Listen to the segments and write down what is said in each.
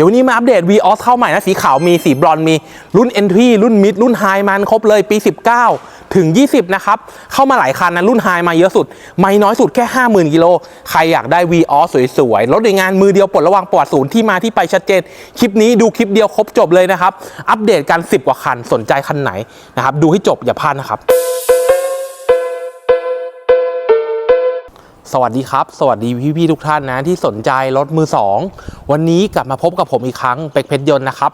ดี๋ยววันนี้มาอัปเดต v ีออสเข้าใหม่นะ สีขาวมีสีบรอนมีรุ่น Entry รุ่น Mid รุ่น High มันครบเลยปี 19 ถึง 20 นะครับ เข้ามาหลายคันนะ รุ่น High มาเยอะสุด ไม่น้อยสุดแค่ 50,000 กิโล ใครอยากได้ v ีออสสวยๆ รถในงานมือเดียวปลดระวางปลอดศูนย์ที่มาที่ไปชัดเจน คลิปนี้ดูคลิปเดียวครบจบเลยนะครับ อัปเดตกัน 10 กว่าคันสนใจคันไหนนะครับดูให้จบอย่าพลาดนะครับ สวัสดีครับ สวัสดีพี่ๆทุกท่านนะที่สนใจรถมือ 2 วันนี้กลับมาพบกับผมอีกครั้งเป็กเพชรยนต์นะครับ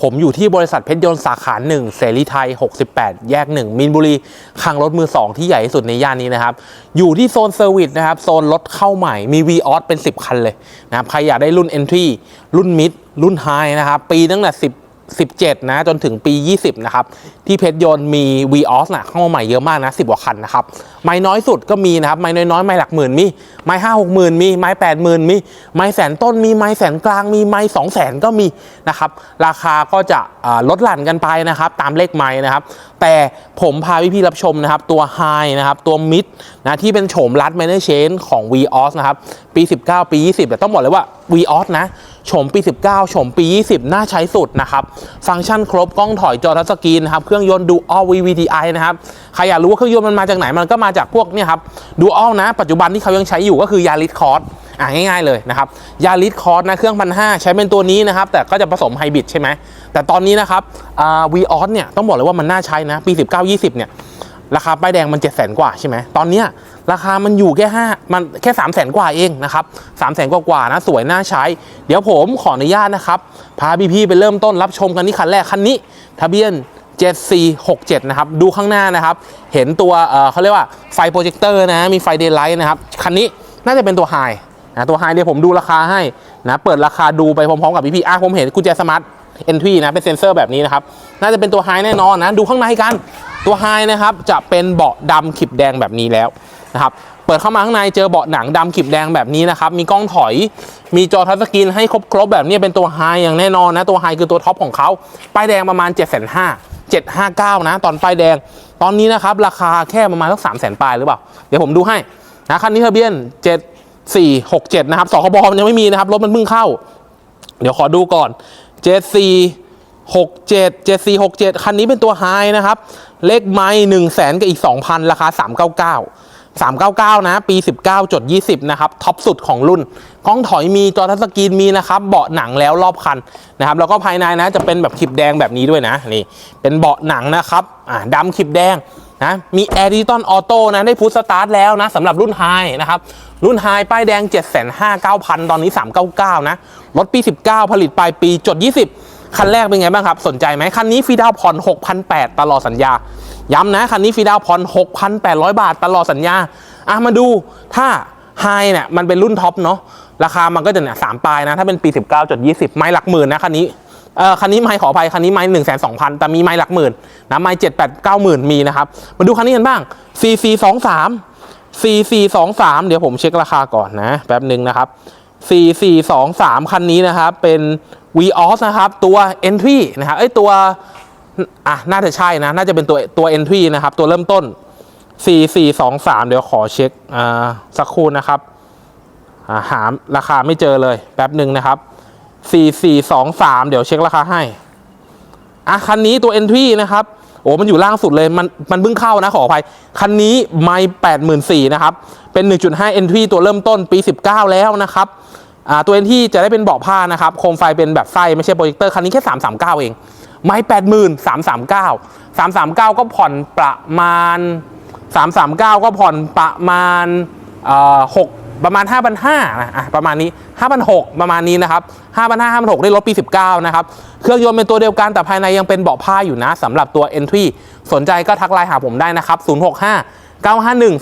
ผมอยู่ที่บริษัทเพชรยนต์สาขา1เสรีไทย 68 แยก 1 มินบุรีคลังรถมือ 2 ที่ใหญ่ที่สุดในย่านนี้นะครับ อยู่ที่โซนเซอร์วิสนะครับ โซนรถเข้าใหม่มี v ีออสเป็น 10 คันเลยนะครับใครอยากได้รุ่น Entry รุ่น Mid รุ่น High นะครับ ปีตั้งแต่10 17 นะ จนถึงปี 20 นะครับ ที่เพชรยนต์มี v ีออสนะเข้ามาใหม่เยอะมากนะ 10กว่าคันนะครับ ไม่น้อยสุดก็มีนะครับ ไม่น้อยๆ ไม่หลักหมื่นมี ไม่ห้าหกหมื่นมี ไม่แปดหมื่นมี ไม่แสนต้นมี ไม่แสนกลางมี ไม่สองแสนก็มีนะครับ ราคาก็จะลดหลั่นกันไปนะครับ ตามเลขไม้นะครับ แต่ผมพาพี่ๆรับชมนะครับ ตัว High นะครับ ตัว Mid นะที่เป็นโฉมรัด Manage Chain ของ v ีออสนะครับ ปี 19 ปี 20 แต่ต้องบอกเลยว่า v ีออสนะ โฉมปี 19โฉมปี 20 น่าใช้สุดนะครับ ฟังก์ชันครบกล้องถอยจอทัชสกรีนนะครับ เครื่องยนต์ดูอ l VVTi นะครับ ใครอยากรู้ว่าเครื่องยนต์มันมาจากไหน มันก็มาจากพวกเนี่ยครับดูอ l นะ ปัจจุบันที่เขายังใช้อยู่ก็คือยาริสคอร์สอะง่ายๆเลยนะครับยาริสคอร์สนะเครื่องพันห้าใช้เป็นตัวนี้นะครับ แต่ก็จะผสมไฮบริดใช่ไหมแต่ตอนนี้นะครับวีออสเนี่ยต้องบอกเลยว่ามันน่าใช้นะปี 19-20 เนี่ย ราคาป้ายแดงมัน7 0 0 0 0 0กว่าใช่ไหมตอนเนี้ยราคามันอยู่แค่5มันแค่3 0 0 0 0 0กว่าเองนะครับ3 0 0 0 0 0กว่าๆนะสวยน่าใช้ เดี๋ยวผมขออนุญาตนะครับ พาพี่ๆไปเริ่มต้นรับชมกันที่คันแรกคันนี้ ทะเบียน 7467 นะครับ ดูข้างหน้านะครับ เห็นตัวเอ่อเขาเรียกว่าไฟโปรเจคเตอร์นะ มีไฟเดย์ไลท์นะครับ คันนี้น่าจะเป็นตัวไฮนะตัวไฮเดี๋ยวผมดูราคาให้นะเปิดราคาดูไปพร้อมๆกับพี่ๆอะผมเห็นกุญแจสมาร์ท entry นะเป็นเซนเซอร์แบบนี้นะครับ น่าจะเป็นตัวไฮแน่นอนนะ ดูข้างในกันตัวไฮนะครับจะเป็นเบาะดำขีบแดงแบบนี้แล้วนะครับเปิดเข้ามาข้างในเจอเบาะหนังดำขีบแดงแบบนี้นะครับ มีกล้องถอย มีจอทัชสกรีนให้ครบๆแบบนี้เป็นตัวไฮอย่างแน่นอนนะ ตัวไฮคือตัวท็อปของเขาป้ายแดงประมาณ 7 5 0 0 0 759 นะ ตอนป้ายแดง ตอนนี้นะครับราคาแค่ประมาณสัก3 0 0 0 0 0ปลายหรือเปล่า เดี๋ยวผมดูให้นะคันนี้ทะเบียน 7467 นะครับสคบมันยังไม่มีนะครับรถมันเพิ่งเข้า เดี๋ยวขอดูก่อน 74 67 7467 คันนี้เป็นตัวไฮนะครับ เลขไม้1 0 0 0 0แสนกับอีก 2,000 ราคา 399 399 นะ ปี 19 จด 20 นะครับ ท็อปสุดของรุ่นกล้องถอยมีจอทัชสกรีนมีนะครับ เบาะหนังแล้วรอบคันนะครับ แล้วก็ภายในนะจะเป็นแบบขีบแดงแบบนี้ด้วยนะ นี่ เป็นเบาะหนังนะครับ อ่าดำขีบแดง นะมีแอร์ดิจิตอลออโต้นะได้พุทสตาร์ทแล้วนะสำหรับรุ่นไฮนะครับ รุ่นไฮป้ายแดง 759,000 ตอนนี้ 399 นะ รถปี 19 ผลิตปลายปีจด 20 คันแรกเป็นไงบ้างครับ สนใจไหมคันนี้ฟรีดาวน์ผ่อน6,800 ตลอดสัญญา ย้ำนะ คันนี้ฟรีดาวน์ผ่อน6,800 บาทตลอดสัญญาอะมาดูถ้าไฮเนี่ยมันเป็นรุ่นท็อปเนาะราคามันก็จะเนี่ยสามปลายนะ ถ้าเป็นปี 19จด20 ไม้หลักหมื่นนะคันนี้ เออคันนี้ไม้ขออภัยคันนี้ไม้หนึ่งแสนสองพันแต่มีไม้หลักหมื่นนะไม้เจ็ดแปดเก้าหมื่นมีนะครับ มาดูคันนี้กันบ้าง CC สองสาม CC สองสามเดี๋ยวผมเช็คราคาก่อนนะ แป๊บหนึ่งนะครับ4423คันนี้นะครับ เป็น v ีออสนะครับ ตัว Entry นะครับไอตัวอะน่าจะใช่นะ น่าจะเป็นตัวตัว Entry นะครับ ตัวเริ่มต้น4423เดี๋ยวขอเช็คอ่าสักครู่นะครับอ่าหาราคาไม่เจอเลยแป๊บหนึ่งนะครับ 4423 เดี๋ยวเช็คราคาให้ อะ คันนี้ตัว Entry นะครับ โอ้ มันอยู่ล่างสุดเลย มัน มันเพิ่งเข้านะ ขออภัย คันนี้ไม่แปดหมื่นสี่นะครับ เป็น 1.5 Entry ตัวเริ่มต้นปี 19 แล้วนะครับ อ่า ตัว Entry จะได้เป็นเบาะผ้านะครับ โคมไฟเป็นแบบไส้ ไม่ใช่โปรเจคเตอร์ คันนี้แค่ 339 เอง ไม่แปดหมื่นสามสามเก้าสามสามเก้าก็ผ่อนประมาณสามสามเก้าก็ผ่อนประมาณเอ่อหก ประมาณ 5 5 0 0นะอะประมาณนี้ 5,600 ประมาณนี้นะครับ 5,500 5,600ได้รถปี 19 นะครับ เครื่องยนต์เป็นตัวเดียวกันแต่ภายในยังเป็นเบาะผ้าอยู่นะสำหรับตัว Entry สนใจก็ทักไลน์หาผมได้นะครับ 065 951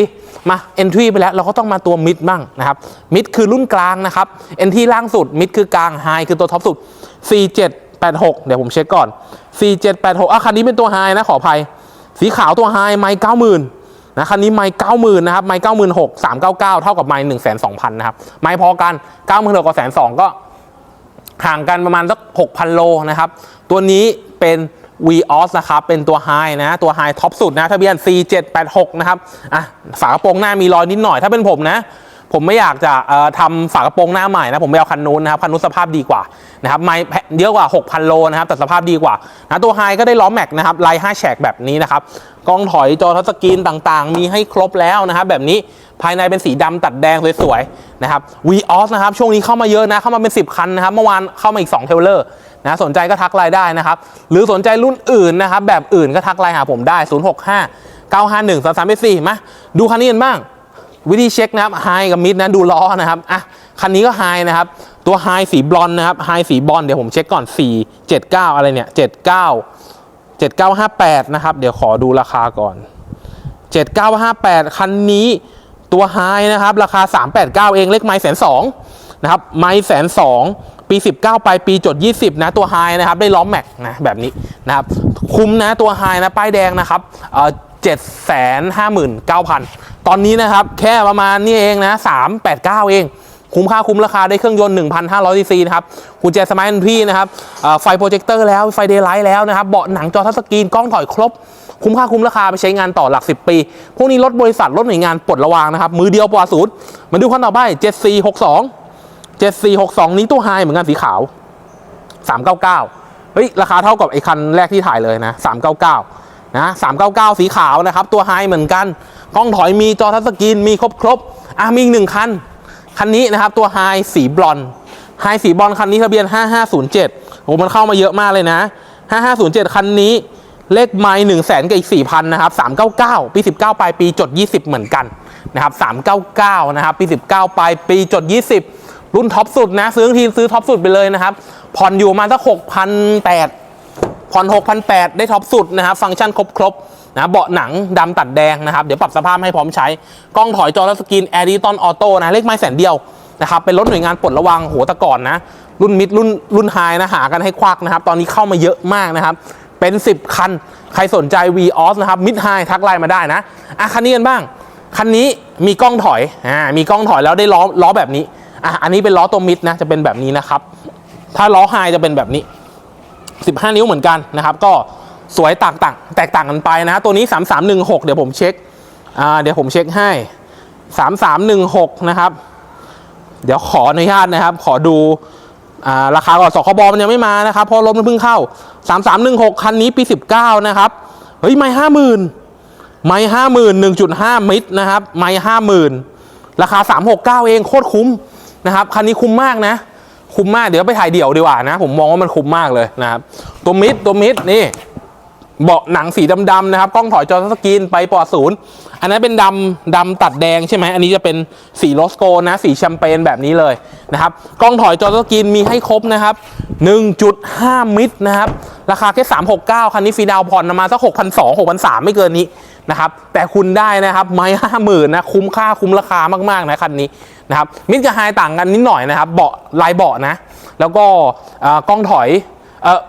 3374 มา Entry ไปแล้วเราก็ต้องมาตัว Mid บ้างนะครับ Mid คือรุ่นกลางนะครับ Entry ล่างสุด Mid คือกลาง High คือตัวท็อปสุด 4786 เดี๋ยวผมเช็คก่อน 4786อะคันนี้เป็นตัว High นะขออภัยสีขาวตัว High ไมค์90,000น นะคันนี้ไมค์90,000นนะครับไมค์96,000 399เก้าเก้าเท่ากับไมค์102,000นสองพันนะครับไมค์พอกัน96,000กับ102,000ก็ห่างกันประมาณสัก6,000โลนะครับ ตัวนี้เป็น v ีออสนะครับ เป็นตัว High นะ ตัว High ท็อปสุดนะ ทะเบียน C786 นะครับ อะ ฝากระโปรงหน้ามีรอยนิดหน่อย ถ้าเป็นผมนะ ผมไม่อยากจะเอ่อทำฝากระโปรงหน้าใหม่นะ ผมไม่เอาคันนู้นนะครับ คันนู้นสภาพดีกว่านะครับ ไม่เยอะกว่า 6,000 โลนะครับ แต่สภาพดีกว่า นะ ตัวไฮก็ได้ล้อแม็กนะครับ ลาย5แฉกแบบนี้นะครับ กล้องถอยจอทัชสกรีนต่างๆ มีให้ครบแล้วนะครับแบบนี้ภายในเป็นสีดำตัดแดงสวยๆนะครับ v ีออสนะครับช่วงนี้เข้ามาเยอะนะเข้ามาเป็น 10 คันนะครับเมื่อวานเข้ามาอีก 2 เทลเลอร์นะสนใจก็ทักไลน์ได้นะครับ หรือสนใจรุ่นอื่นนะครับแบบอื่นก็ทักไลน์หาผมได้ 065 951 3 3 4มาดูคันนี้กันบ้าง วิธีเช็คนะครับไฮกับมิดนะดูล้อนะครับอะคันนี้ก็ไฮนะครับตัวไฮสีบลอนนะครับไฮสีบอนด์เดี๋ยวผมเช็คก่อน 4 79 อะไรเนี่ย 79 7958 นะครับ เดี๋ยวขอดูราคาก่อน 7958 คันนี้ตัวไฮนะครับ ราคา 389 เองเลขไม้แสนสองนะครับ ไม้แสนสองปี 19 ไปปีจด 20 นะ ตัวไฮนะครับ ได้ล้อมแม็กนะ แบบนี้นะครับ คุ้มนะตัวไฮนะ ป้ายแดงนะครับเอ่อ759,000 ตอนนี้นะครับ แค่ประมาณนี่เองนะ 389 เอง คุ้มค่าคุ้มราคาได้เครื่องยนต์ 1,500ซีซีนะครับกุญแจสมาร์ทพี่นะครับไฟโปรเจคเตอร์แล้วไฟเดย์ไลท์แล้วนะครับเบาะหนังจอทัชสกรีนกล้องถอยครบ คุ้มค่าคุ้มราคาไปใช้งานต่อหลัก 10 ปี พวกนี้รถบริษัทรถหน่วยงานปลดระวางนะครับมือเดียวปลอดศูนย์มาดูคันต่อไป 7462 7462 นี้ตัวไฮเหมือนกันสีขาว 399เฮ้ยราคาเท่ากับไอ้คันแรกที่ถ่ายเลยนะ 399นะ399 สีขาวนะครับตัวไฮเหมือนกันกล้องถอยมีจอทัชสกรีนมีครบครบอะมีอีกหนึ่งคัน คันนี้นะครับตัวไฮสีบลอนไฮสีบลอนคันนี้ทะเบียน 5507โอ้มันเข้ามาเยอะมากเลยนะ 5507 คันนี้เลขไม้หนึ่งแสนกับอีกสี่พันนะครับ399ปี19ปลายปีจด20เหมือนกันนะครับ399นะครับปี19ปลายปีจด20รุ่นท็อปสุดนะ ซื้อทีซื้อท็อปสุดไปเลยนะครับผ่อนอยู่มาสัก6,800ผ่อน6,800ได้ท็อปสุดนะครับฟังก์ชันครบๆ นะเบาะหนังดำตัดแดงนะครับ เดี๋ยวปรับสภาพให้พร้อมใช้ กล้องถอยจอและสกรีนแอร์ดิตอนออโต้นะ เลขไม้แสนเดียวนะครับ เป็นรถหน่วยงานปลดระวังหัวตะก่อนนะ รุ่นมิดรุ่นรุ่นไฮนะ หากันให้ควักนะครับ ตอนนี้เข้ามาเยอะมากนะครับ เป็น 10 คัน ใครสนใจ v ีออสนะครับมิดไฮทักไลน์มาได้นะอะคันนี้กันบ้าง คันนี้มีกล้องถอยอ่ามีกล้องถอยแล้วได้ล้อล้อแบบนี้อะอันนี้เป็นล้อตัวมิดนะจะเป็นแบบนี้นะครับ ถ้าล้อไฮจะเป็นแบบนี้ 15 นิ้วเหมือนกันนะครับ ก็ สวยต่างต่างแตกต่างกันไปนะตัวนี้ 3316 เดี๋ยวผมเช็คอ่าเดี๋ยวผมเช็คให้ 3316 นะครับ เดี๋ยวขออนุญาตนะครับ ขอดูอ่าราคาก่อนสคบมันยังไม่มานะครับเพราะรถมันเพิ่งเข้า 3316 คันนี้ปี 19 นะครับ เฮ้ย ไม่ห้าหมื่นไม่ห้าหมื่นหนึ่งจุดห้ามิตรนะครับ ไม่ห้าหมื่นราคา 369 เองโคตรคุ้มนะครับ คันนี้คุ้มมากนะคุ้มมากเดี๋ยวไปถ่ายเดี่ยวดีกว่านะ ผมมองว่ามันคุ้มมากเลยนะครับ ตัวมิดตัวมิดนี่ เบาะหนังสีดำๆนะครับ กล้องถอยจอทัชสกรีนไปปอดศูนย์อันนั้นเป็นดำดำตัดแดงใช่ไหมอันนี้จะเป็นสีโรสโกนะสีแชมเปญแบบนี้เลยนะครับกล้องถอยจอทัชสกรีนมีให้ครบนะครับ 1.5 มิตรนะครับ ราคาแค่ 369 คันนี้ฟรีดาวน์ผ่อนมาสัก 6,200 6,300 ไม่เกินนี้นะครับแต่คุณได้นะครับไม้ห้าหมื่นนะคุ้มค่าคุ้มราคามากๆนะคันนี้นะครับมิดกับไฮต่างกันนิดหน่อยนะครับเบาะลายเบาะนะ แล้วก็อ่อกล้องถอยเออ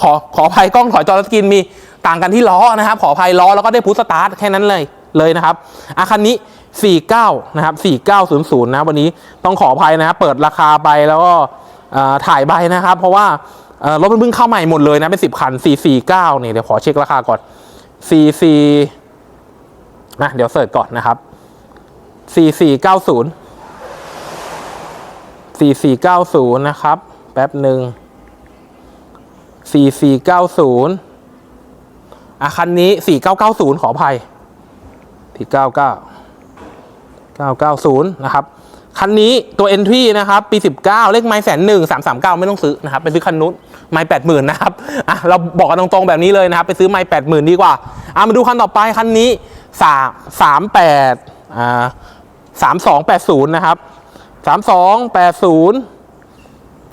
ขอขออภัยกล้องถอยจอสกรีนมี ต่างกันที่ล้อนะครับ ขออภัยล้อแล้วก็ได้พุทสตาร์ทแค่นั้นเลยเลยนะครับอาคันนี้ 49 นะครับ 4900 นะวันนี้ต้องขออภัยนะครับเปิดราคาไปแล้วก็ถ่ายใบนะครับ เพราะว่ารถมันเพิ่งเข้าใหม่หมดเลยนะเป็น 10 คัน 449 เนี่ยเดี๋ยวขอเช็คราคาก่อน 44นะเดี๋ยวเสิร์ชก่อนนะครับ 4490 4490 นะครับ แป๊บหนึ่ง4490 อะคันนี้ 4990 ขออภัย499 990 นะครับ คันนี้ตัว entry นะครับ ปี 19 เลขไม้แสนหนึ่ง339ไม่ต้องซื้อนะครับ ไปซื้อคันนู้นไม้80,000นนะครับ อะ เราบอกกันตรงๆแบบนี้เลยนะครับ ไปซื้อไม้80,000ดีกว่า อะ มาดูคันต่อไป คันนี้3 38อ่า3280นย์นะครับ3280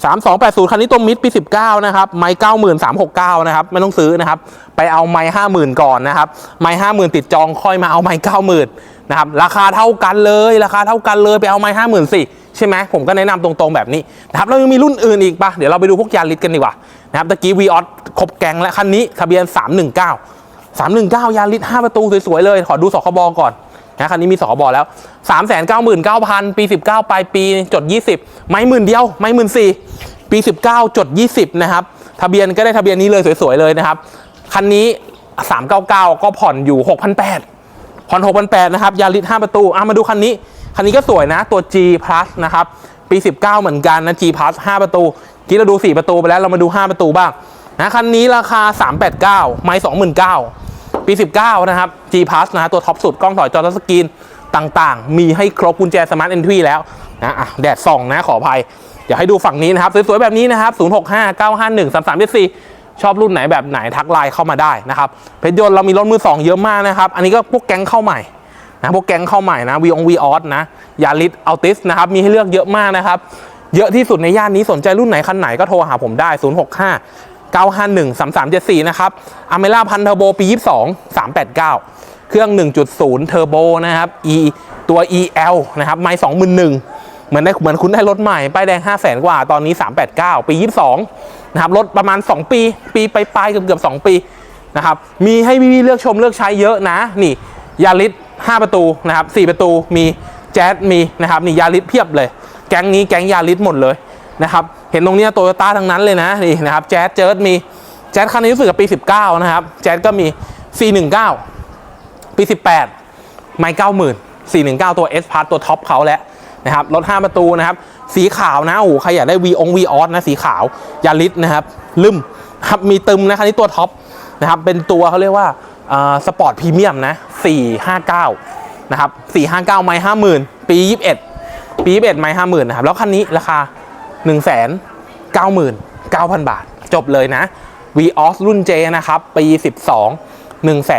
3280 คันนี้ตัวมิดปี 19 นะครับ ไม้9369 นะครับ ไม่ต้องซื้อนะครับ ไปเอาไม้50,000 ก่อนนะครับ ไม้50,000 ติดจองค่อยมาเอาไม้90,000 นะครับ ราคาเท่ากันเลย ราคาเท่ากันเลย ไปเอาไม้50,000สิ ใช่ไหม ผมก็แนะนำตรงๆแบบนี้นะครับแล้วยังมีรุ่นอื่นอีกปะเดี๋ยวเราไปดูพวกยาริสกันดีกว่า นะครับ ตะกี้วีออสครบแกงและคันนี้ทะเบียน 319 319 ยาริส5ประตูสวยๆเลย ขอดูสคบก่อน นะคันนี้มีสอบอแล้ว 3 9 9 0 0 0 ปี 19 ปลายปีจด 20 ไม่หมื่นเดียว ไม่หมื่นสี่ปี 19 จด 20 นะครับ ทะเบียนก็ได้ทะเบียนนี้เลยสวยๆเลยนะครับ คันนี้ 399 ก็ผ่อนอยู่ 6,800 ผ่อน 6,800 นะครับ ยาริส5ประตูอะมาดูคันนี้ คันนี้ก็สวยนะ ตัว G plus นะครับ ปี 19 เหมือนกันนะ G plus 5 ประตูกี้เราดู 4 ประตูไปแล้ว เรามาดู 5 ประตูบ้างนะ คันนี้ราคา 389 ไม่29,000 ปี 19 นะครับ G plus นะฮะตัวท็อปสุดกล้องถอยจอทัชสกรีนต่างๆ มีให้ครบกุญแจ Smart Entry แล้วนะอะแดดส่องนะขออภัย เดี๋ยวให้ดูฝั่งนี้นะครับ สวยๆ แบบนี้นะครับ 065 951 3374 ชอบรุ่นไหนแบบไหนทักไลน์เข้ามาได้นะครับ เพชรยนต์เรามีรถมือ 2 เยอะมากนะครับ อันนี้ก็พวกแก๊งเข้าใหม่นะพวกแก๊งเข้าใหม่นะวีองวีออสนะยาริสอัลติสนะครับมีให้เลือกเยอะมากนะครับเยอะที่สุดในย่านนี้สนใจรุ่นไหนคันไหนก็โทรหาผมได้ 065 951 3374 นะครับอเมล่าพันเทอร์โบปี 22 389 เครื่อง 1.0 เทอร์โบนะครับ e ตัว EL นะครับ ไม่21,000เหมือนได้เหมือนคุณได้รถใหม่ ป้ายแดง 5 0 0แสนกว่า ตอนนี้ 389 ปี 22 นะครับ รถประมาณ 2 ปี ปีไปปลายเกือบเกือบ2 ปีนะครับ มีให้พี่ๆเลือกชมเลือกใช้เยอะนะ นี่ยาริส5ประตูนะครับ4ประตู มีแจ๊สมีนะครับ นี่ยาริสเพียบเลย แก๊งนี้แก๊งยาริสหมดเลย นะครับ เห็นตรงนี้โตโยต้าทั้งนั้นเลยนะนี่นะครับแจ๊สเจิร์ดมีแจ๊สคันนี้รู้สึกกับปี 19 นะครับ แจ๊สก็มี 419 ปี 18 ไม่ 90,000 419 ตัว S p a s ตัวท็อปเขาแล้วนะครับรถ 5 ประตูนะครับ สีขาวนะโอ้โหใครอยากได้ V อง V ออสนะสีขาวยาริสนะครับลืมครับมีตึมนะคันนี้ตัวท็อปนะครับเป็นตัวเขาเรียกว่าสปอร์ตพรีเมียมนะ 459 นะครับ 459 ไม่50,000 ปี 21 ปี 21 ไม่50,000 นะครับ แล้วคันนี้ราคา 199,000 บาท จบเลยนะ v ีออสรุ่น J นะครับ ปี 12 1 9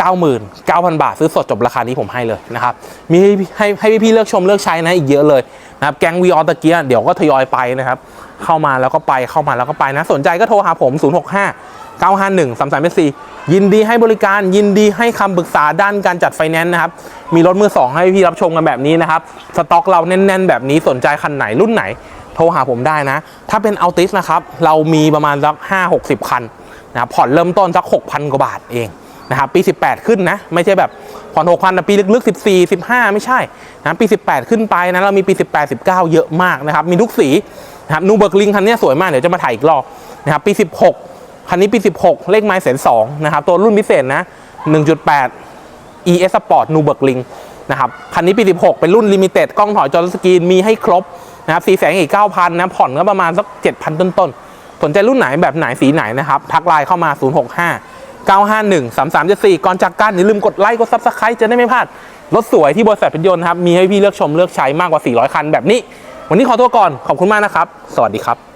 9 0 0 0 บาท ซื้อสดจบราคานี้ผมให้เลยนะครับ มีให้ให้พี่ๆเลือกชมเลือกใช้นะอีกเยอะเลยนะครับ แก๊ง v ีออสตะเกียเดี๋ยวก็ทยอยไปนะครับ เข้ามาแล้วก็ไปเข้ามาแล้วก็ไปนะ สนใจก็โทรหาผม 065 951 3374ยินดีให้บริการยินดีให้คำปรึกษาด้านการจัดไฟแนนซ์นะครับ มีรถมือสองให้พี่รับชมกันแบบนี้นะครับ สต็อกเราแน่น ๆ แบบนี้สนใจคันไหนรุ่นไหน โทรหาผมได้นะ ถ้าเป็นอัลติสนะครับ เรามีประมาณสัก5 60 คันนะครับผ่อนเริ่มต้นสัก 6,000 กว่าบาทเองนะครับปี 18 ขึ้นนะ ไม่ใช่แบบผ่อน6,000แต่ปีลึกๆ 14 15 ไม่ใช่นะปี 18 ขึ้นไปนะเรามีปี 18 19 เยอะมากนะครับ มีทุกสีนะครับนูเบิร์กลิงคันนี้สวยมาก เดี๋ยวจะมาถ่ายอีกรอบนะครับปี 16 คันนี้ปี 16 เลขไม้แสนสองนะครับตัวรุ่นพิเศษนะ 1.8 ES Sport n u b e r g l i n นะครับคันนี้ปี 16 เป็นรุ่นลิมิเต็ดกล้องถอยจอสกรีนมีให้ครบ นะครับสีแสงอีกเก้าพันนะผ่อนก็ประมาณสักเจ็ดพันต้นๆสนใจรุ่นไหนแบบไหนสีไหนนะครับ ทักไลน์เข้ามา 065 951 3374ก่อนจากกันอย่าลืมกดไลค์กดซับสไครต์จะได้ไม่พลาดรถสวยที่บริษัทเป็นยนต์ครับมีให้พี่เลือกชมเลือกใช้มากกว่า 400 คันแบบนี้ วันนี้ขอตัวก่อนขอบคุณมากนะครับ สวัสดีครับ